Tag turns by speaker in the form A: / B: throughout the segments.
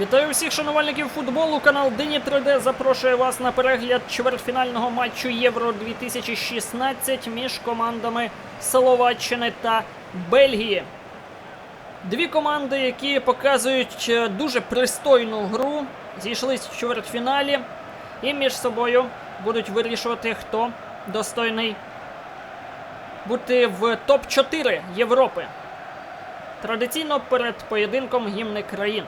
A: Вітаю всіх шанувальників футболу. Канал Дині 3D запрошує вас на перегляд чвертьфінального матчу Євро 2016 між командами Словаччини та Бельгії. Дві команди, які показують е, дуже пристойну гру, зійшлись в чвертьфіналі і між собою будуть вирішувати, хто достойний бути в топ-4 Європи. Традиційно перед поєдинком гімни країн.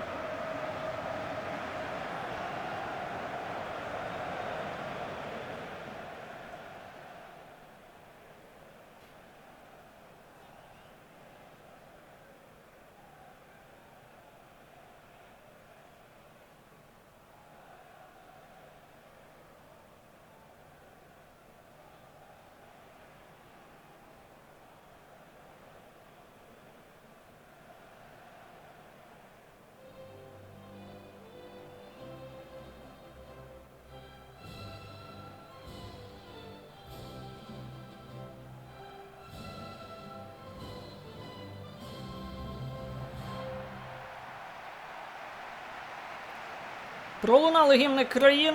A: Пролунали гімни країн.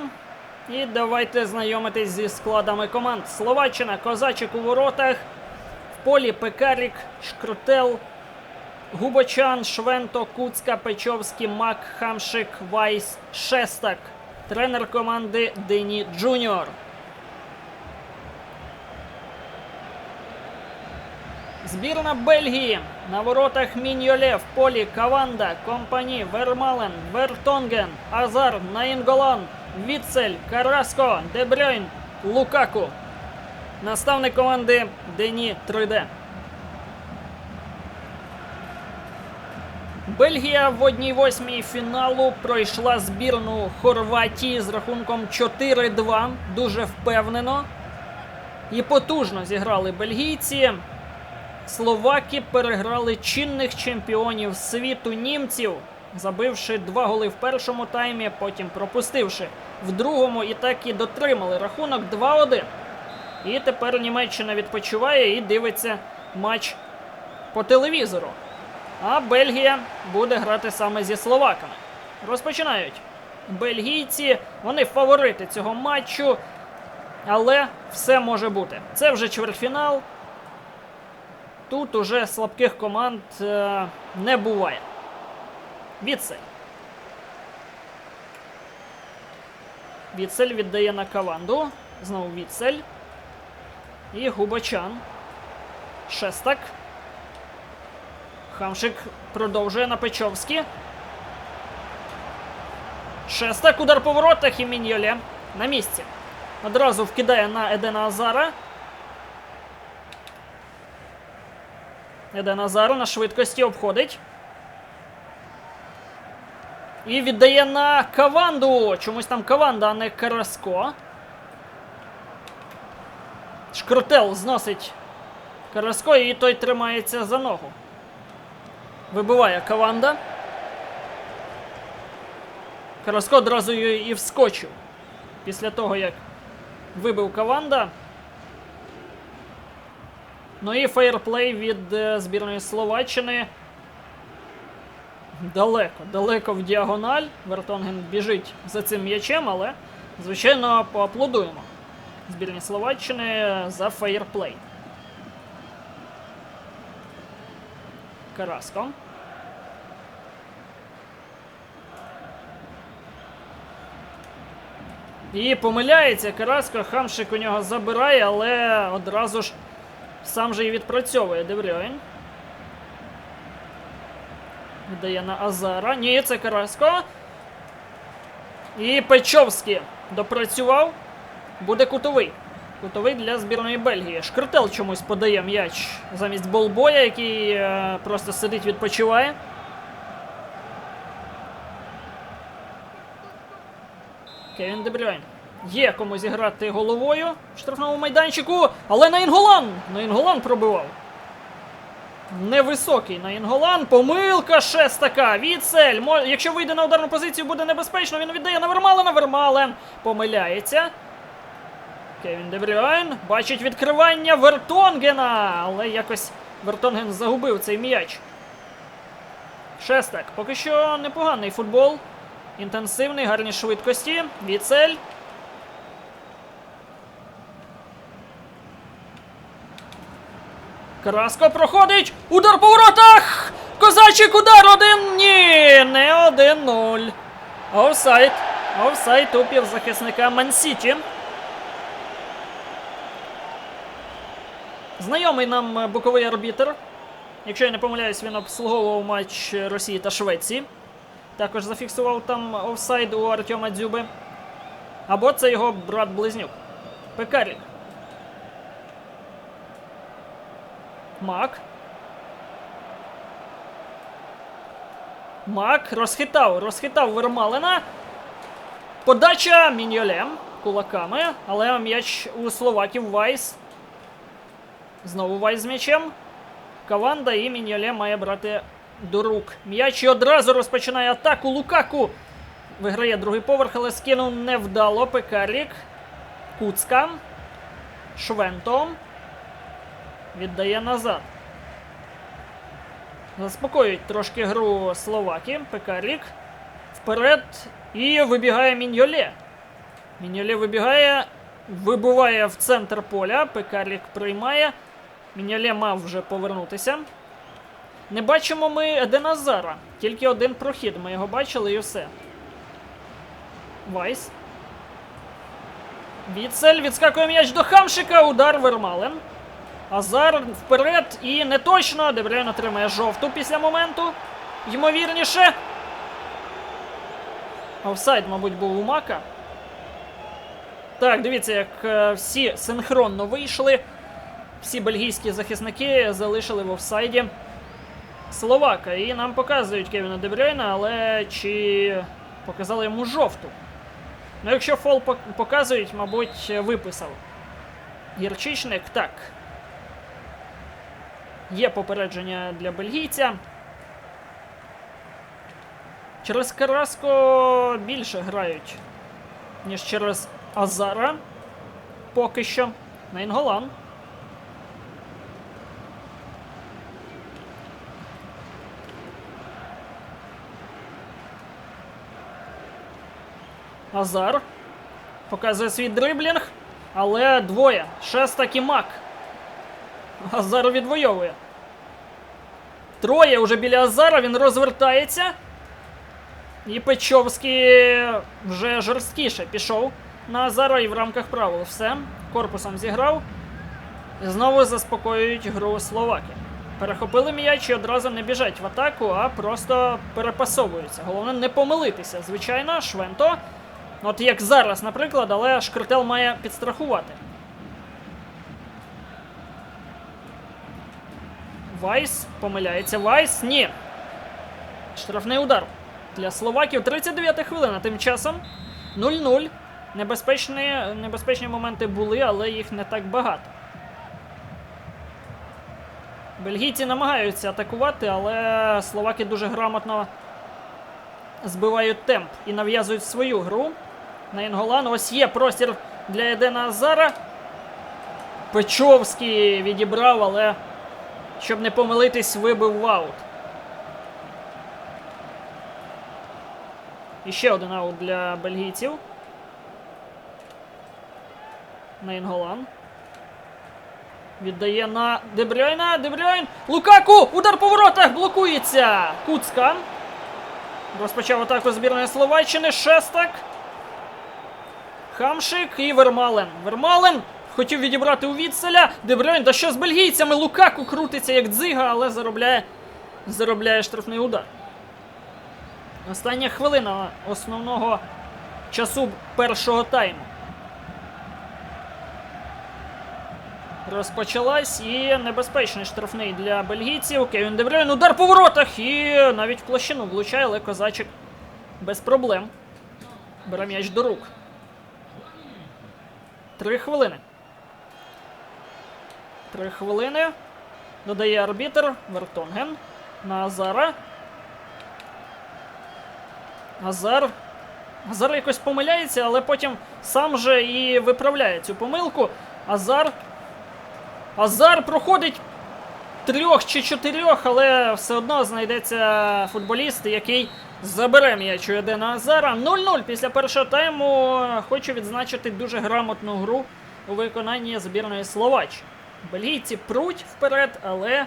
A: І давайте знайомитись зі складами команд. Словаччина, Козачик у воротах. В полі Пекарік, Шкрутел, Губочан, Швенто, Куцка, Печовський, Мак, Хамшик, Вайс, Шестак. Тренер команди Дині Джуніор. Збірна Бельгії. На воротах Міньоле, в полі Каванда, Компані, Вермален, Вертонген, Азар, Наінголан, Віцель, Караско, Дебрюйн, Лукаку. Наставник команди Дені 3D. Бельгія в 1-8 фіналу пройшла збірну Хорватії з рахунком 4-2. Дуже впевнено і потужно зіграли бельгійці. Словаки переграли чинних чемпіонів світу німців, забивши два голи в першому таймі, потім пропустивши в другому і так і дотримали рахунок 2-1. І тепер Німеччина відпочиває і дивиться матч по телевізору. А Бельгія буде грати саме зі словаками. Розпочинають бельгійці, вони фаворити цього матчу, але все може бути. Це вже чвертьфінал. Тут уже слабких команд е, не буває. Відсель. Відсель віддає на Каванду. Знову Відсель. І Губачан. Шестак. Хамшик продовжує на Печовські. Шестак. Удар по воротах і Міньоле на місці. Одразу вкидає на Едена Азара. Еден Азару на швидкості обходить. І віддає на Каванду. Чомусь там Каванда, а не Караско. Шкрутел зносить Караско, і той тримається за ногу. Вибиває Каванда. Караско одразу і вскочив. Після того, як вибив Каванда. Ну і фейерплей від е, збірної Словаччини. Далеко, далеко в діагональ. Вертонген біжить за цим м'ячем, але, звичайно, поаплодуємо збірні Словаччини за фейерплей. Караско. І помиляється Караско. Хамшик у нього забирає, але одразу ж сам же і відпрацьовує Деврюйн. Віддає на Азара. Ні, це Караско. І Печовський допрацював. Буде кутовий. Кутовий для збірної Бельгії. Шкртел чомусь подає м'яч замість болбоя, який е, просто сидить, відпочиває. Кевін Дебрюйн. Є кому зіграти головою в штрафному майданчику, але Наінголан! Наінголан пробивав. Невисокий Наінголан. Помилка шестака. Відсель. Мо- Якщо вийде на ударну позицію, буде небезпечно. Він віддає на Вермалена. Вермален помиляється. Кевін Дебрюйн бачить відкривання Вертонгена. Але якось Вертонген загубив цей м'яч. Шестак. Поки що непоганий футбол Інтенсивний, гарні швидкості. Віцель. Краско проходить. Удар по воротах! Козачик удар один. Ні, не 1-0. Офсайд. Офсайд у півзахисника Мансіті. Знайомий нам боковий арбітр. Якщо я не помиляюсь, він обслуговував матч Росії та Швеції. Також зафіксував там офсайд у Артема Дзюби. Або це його брат-близнюк. Пекарік. Мак. Мак розхитав, розхитав Вермалена. Подача Міньолем кулаками, але м'яч у Словаків Вайс. Знову Вайс з м'ячем. Каванда і Міньоле має брати до рук. М'яч і одразу розпочинає атаку. Лукаку виграє другий поверх, але скинув невдало. Пекарік. Куцка. Швенто. Віддає назад. Заспокоюють трошки гру Словаки. Пекарік. Вперед. І вибігає Міньоле. Міньоле вибігає. Вибиває в центр поля. Пекарік приймає. Міняле мав вже повернутися. Не бачимо ми Едена Зара. Тільки один прохід. Ми його бачили і все. Вайс. Віцель відскакує м'яч до Хамшика. Удар Вермален. Азар вперед і не точно. Дебрян отримає жовту після моменту. Ймовірніше. Офсайд, мабуть, був у Мака. Так, дивіться, як е, всі синхронно вийшли. Всі бельгійські захисники залишили в офсайді Словака. І нам показують Кевіна Дебрюйна, але чи показали йому жовту? Ну, якщо фол показують, мабуть, виписав. Гірчичник так. Є попередження для бельгійця. Через Караско більше грають, ніж через Азара. Поки що. Найнголан. Азар. Показує свій дриблінг. Але двоє. Шестак і Мак. Азар відвоює. Троє уже біля Азара, він розвертається. І Печовський вже жорсткіше пішов на Азара і в рамках правил. Все. Корпусом зіграв. Знову заспокоюють гру Словаки. Перехопили м'яч і одразу не біжать в атаку, а просто перепасовуються. Головне не помилитися. Звичайно, Швенто. От як зараз, наприклад, але Шкртел має підстрахувати. Вайс помиляється. Вайс ні. Штрафний удар для Словаків. 39 хвилина. Тим часом 0-0. Небезпечні, небезпечні моменти були, але їх не так багато. Бельгійці намагаються атакувати, але словаки дуже грамотно збивають темп і нав'язують свою гру. На Інголан ось є простір для Едена Азара. Печовський відібрав, але щоб не помилитись, вибив в аут. І ще один аут для бельгійців. На Інголан. Віддає на Дебрюйна. Дебрюйн. Лукаку! Удар по воротах! Блокується! Куцка. Розпочав атаку збірної Словаччини. Шестак. Хамшик і Вермален. Вермален хотів відібрати у Вітселя. Дебрюйн, та що з бельгійцями? Лукаку крутиться як дзига, але заробляє, заробляє штрафний удар. Остання хвилина основного часу першого тайму. Розпочалась і небезпечний штрафний для бельгійців. Кевін Дебрюйн, удар по воротах і навіть в площину влучає, але козачик без проблем. Бере м'яч до рук. Три хвилини. Три хвилини. Додає арбітр Вертонген на Азара. Азар. Азар якось помиляється, але потім сам же і виправляє цю помилку. Азар. Азар проходить трьох чи чотирьох, але все одно знайдеться футболіст, який забере м'яч у Едена Азара. 0-0 після першого тайму. Хочу відзначити дуже грамотну гру у виконанні збірної Словаччини. Бельгійці пруть вперед, але,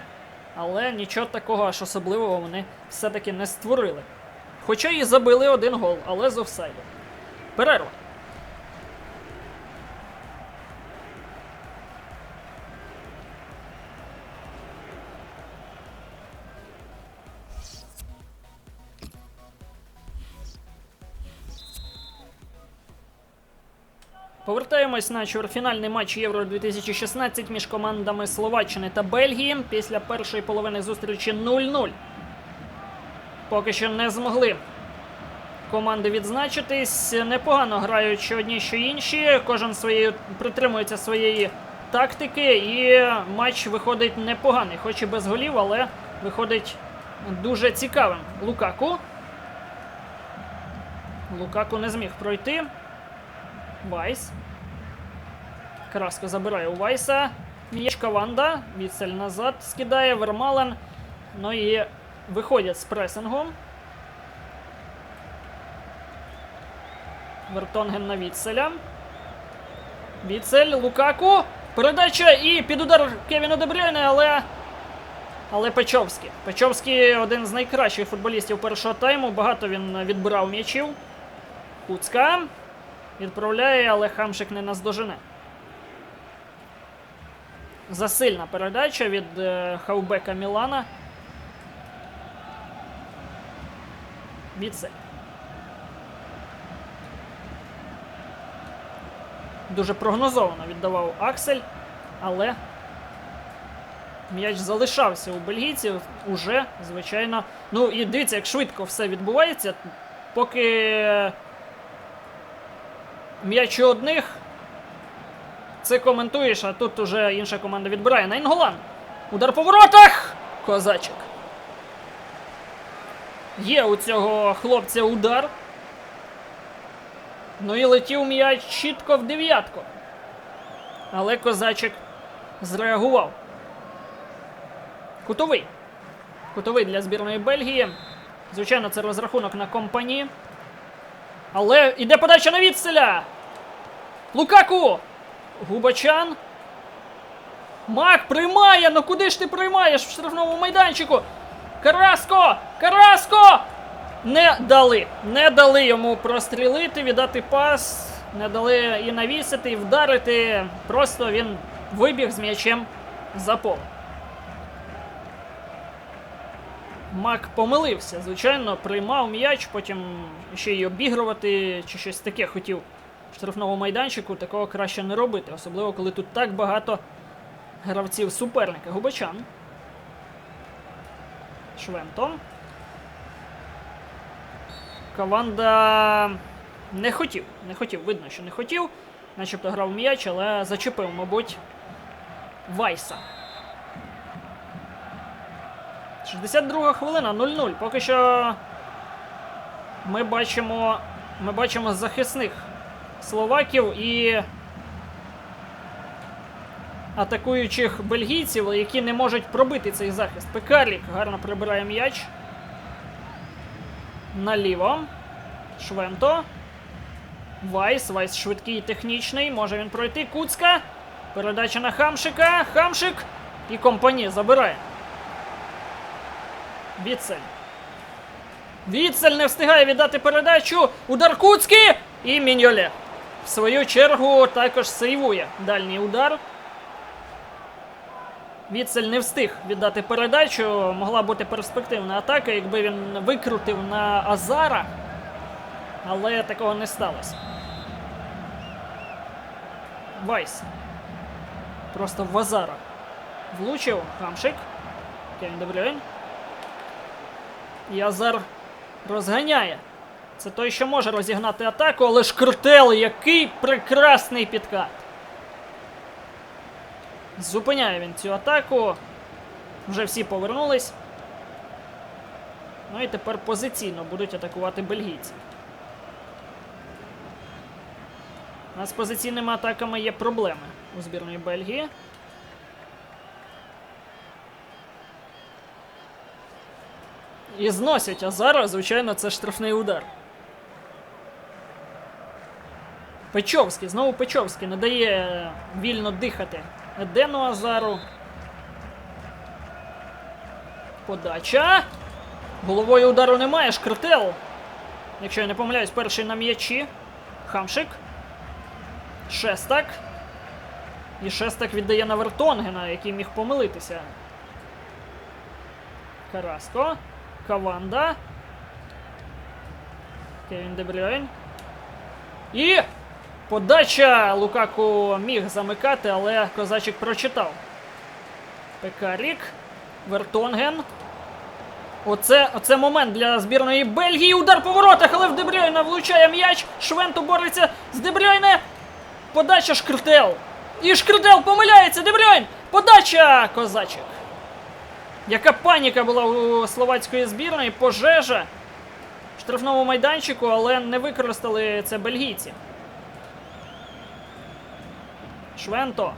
A: але нічого такого аж особливого вони все-таки не створили. Хоча і забили один гол, але з офсайду. Перерва. Повертаємось на чвертьфінальний матч Євро 2016 між командами Словаччини та Бельгії. Після першої половини зустрічі 0-0. Поки що не змогли команди відзначитись. Непогано грають що одні, що інші. Кожен своєю притримується своєї тактики, і матч виходить непоганий, хоч і без голів, але виходить дуже цікавим. Лукаку. Лукаку не зміг пройти. Вайс. Краско забирає у Вайса. М'яч Каванда. Відсель назад скидає Вермален. Ну і виходять з пресингом. Вертонген на Відселя. Відсель, Лукаку. Передача і під удар Кевіна Дебрюйне, але. Але Печовський. Печовський один з найкращих футболістів першого тайму. Багато він відбирав м'ячів. Куцка. Відправляє, але Хамшик не наздожене. Засильна передача від е, Хаубека Мілана. Відсель. Дуже прогнозовано віддавав Аксель, але м'яч залишався у бельгійців уже, звичайно. Ну і дивіться, як швидко все відбувається. Поки м'яч у одних. Це коментуєш, а тут уже інша команда відбирає. Найнголан. Удар по воротах! Козачик. Є у цього хлопця удар. Ну і летів м'яч чітко в дев'ятку. Але козачик зреагував. Кутовий. Кутовий для збірної Бельгії. Звичайно, це розрахунок на компанії. Але іде подача на відселя. Лукаку! Губачан. Мак приймає! Ну куди ж ти приймаєш в штрафному майданчику? Караско! Караско! Не дали. Не дали йому прострілити, віддати пас. Не дали і навісити, і вдарити. Просто він вибіг з м'ячем за поле. Мак помилився, звичайно, приймав м'яч, потім ще й обігрувати чи щось таке хотів штрафному майданчику. Такого краще не робити, особливо коли тут так багато гравців суперника. Губачан. Швентон. Каванда не хотів. Не хотів, видно, що не хотів. Начебто грав м'яч, але зачепив, мабуть, Вайса. 62 хвилина, 0-0. Поки що ми бачимо, ми бачимо захисних словаків і атакуючих бельгійців, які не можуть пробити цей захист. Пекарлік гарно прибирає м'яч. Наліво. Швенто. Вайс. Вайс швидкий і технічний. Може він пройти. Куцка. Передача на Хамшика. Хамшик. І компанія забирає. Віцель. Віцель не встигає віддати передачу. Удар Куцький і Міньоле. В свою чергу також сейвує дальній удар. Віцель не встиг віддати передачу. Могла бути перспективна атака, якби він викрутив на Азара. Але такого не сталося. Вайс. Просто в Азара. Влучив Хамшик. Кевін Дебрюйн. І Азар розганяє. Це той, що може розігнати атаку, але Шкртел, який прекрасний підкат. Зупиняє він цю атаку. Вже всі повернулись. Ну і тепер позиційно будуть атакувати бельгійці. У нас з позиційними атаками є проблеми у збірної Бельгії. І зносять, а зараз, звичайно, це штрафний удар. Печовський, знову Печовський не дає вільно дихати Едену Азару. Подача. Головою удару немає. Шкртел. Якщо я не помиляюсь, перший на м'ячі. Хамшик. Шестак. І Шестак віддає на Вертонгена, який міг помилитися. Караско. Каванда. Кевін Дебрюйн. І подача Лукаку міг замикати, але козачик прочитав. Пекарік. Вертонген. Оце, оце момент для збірної Бельгії. Удар по воротах, але в Дебрюйна влучає м'яч. Швенто бореться з Дебрюйне. Подача Шкртел. І Шкртел помиляється. Дебрюйн. Подача козачик. Яка паніка була у словацької збірної, пожежа в штрафному майданчику, але не використали це бельгійці. Швенто.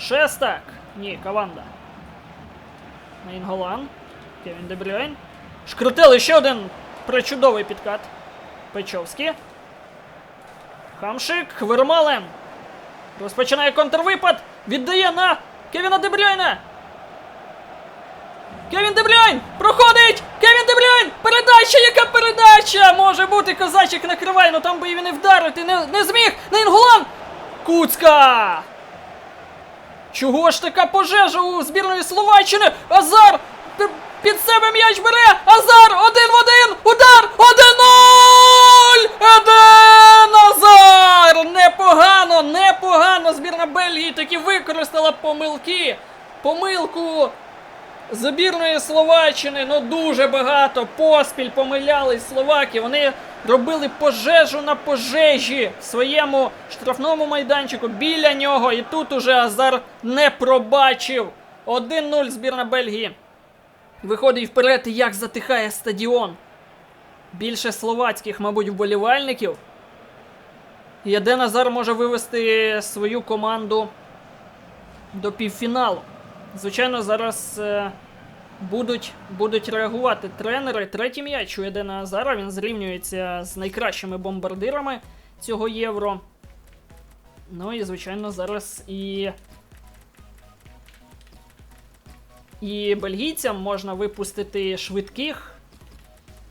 A: Шестак. Ні, Каванда. Нейнголан. Кевін Дебрюйн. Шкрутели ще один причудовий підкат. Печовський. Хамшик. Вермалем. Розпочинає контрвипад. Віддає на Кевіна Дебрюйна. Кевін Дебрюйн! Проходить! Кевін Дебрюйн! Передача! Яка передача? Може бути, козачик накриває, ну там би і не вдарити. Не, не зміг! Нейнгулан! Куцка! Чого ж така пожежа у збірної Словаччини? Азар! Під себе м'яч бере! Азар! Один в один! Удар! Один-нуль! Еден Азар! Непогано, непогано! Збірна Бельгії таки використала помилки. Помилку збірної Словаччини, ну дуже багато поспіль помилялись словаки. Вони робили пожежу на пожежі в своєму штрафному майданчику біля нього. І тут уже Азар не пробачив. 1-0 збірна Бельгії. Виходить вперед, як затихає стадіон. Більше словацьких, мабуть, вболівальників. І Еден Азар може вивести свою команду до півфіналу. Звичайно, зараз е, будуть, будуть реагувати тренери. Третій м'яч у Едена Азара. Він зрівнюється з найкращими бомбардирами цього євро. Ну і, звичайно, зараз і. І бельгійцям можна випустити швидких,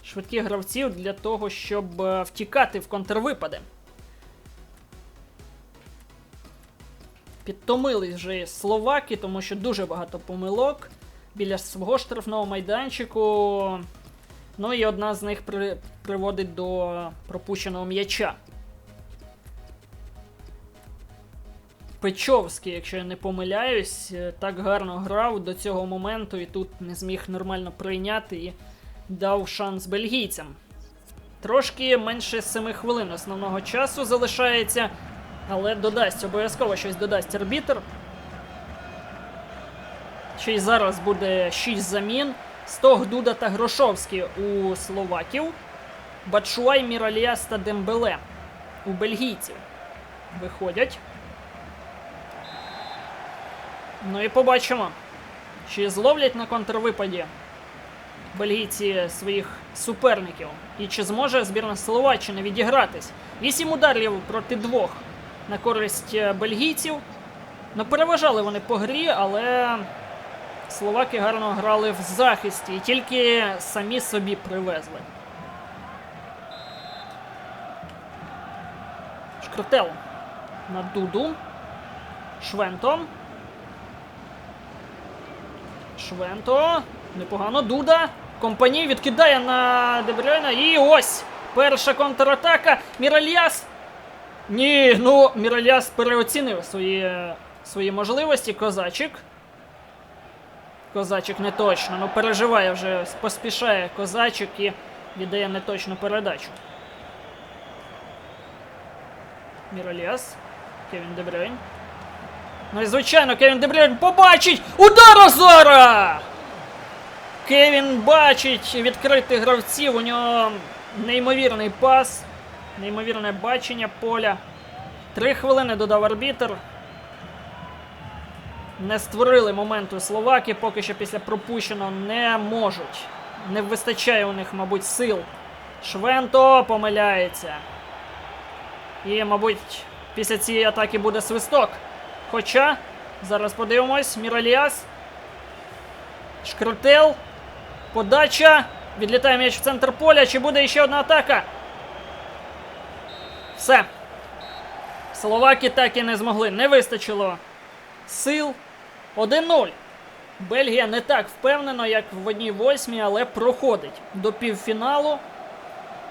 A: швидких гравців для того, щоб е, втікати в контрвипади. Підтомились вже словаки, тому що дуже багато помилок біля свого штрафного майданчику. Ну і одна з них при... приводить до пропущеного м'яча. Печовський, якщо я не помиляюсь, е, так гарно грав до цього моменту і тут не зміг нормально прийняти і дав шанс бельгійцям. Трошки менше 7 хвилин основного часу залишається, але додасть обов'язково щось додасть арбітр. Ще й зараз буде 6 замін. Стог, Дуда та Грошовський у словаків. Бачуай, Міраліас та Дембеле у бельгійців. Виходять. Ну і побачимо, чи зловлять на контрвипаді бельгійці своїх суперників. І чи зможе збірна Словаччини відігратись? Вісім ударів проти двох на користь е, бельгійців. Ну, переважали вони по грі, але словаки гарно грали в захисті і тільки самі собі привезли. Шкртел на Дуду. Швенто. Швенто. Непогано. Дуда. Компаній відкидає на Дебрюйна. І ось! Перша контратака. Міральяс. Ні, ну, Міральяс переоцінив свої, свої можливості. Козачик. Козачик не точно. Ну переживає вже, поспішає козачик і віддає неточну передачу. Міральяс. Кевін Дебрюйн. Ну і звичайно, Кевін Дебрюйн побачить удар Азара! Кевін бачить відкритих гравців. У нього неймовірний пас, неймовірне бачення поля. Три хвилини додав арбітр. Не створили моменту словаки, поки що після пропущеного не можуть. не вистачає у них, мабуть, сил. Швенто помиляється. І, мабуть, після цієї атаки буде свисток. Хоча, зараз подивимось, Міраліас. Шкрутел. Подача. Відлітає м'яч в центр поля. Чи буде ще одна атака? Все. Словаки так і не змогли. Не вистачило сил. 1-0. Бельгія не так впевнено, як в одній восьмій, але проходить до півфіналу.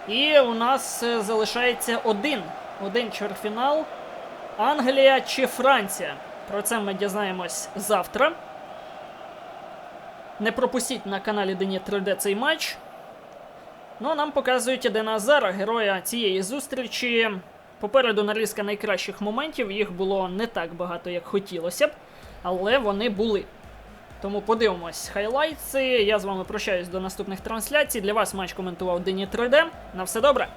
A: І у нас е, залишається один. Один чвертьфінал. Англія чи Франція. Про це ми дізнаємось завтра. Не пропустіть на каналі Дені 3D цей матч. Ну, а нам показують Едена Азара, героя цієї зустрічі. Попереду нарізка найкращих моментів. Їх було не так багато, як хотілося б, але вони були. Тому подивимось хайлайтси. Я з вами прощаюсь до наступних трансляцій. Для вас матч коментував Дені 3D. На все добре.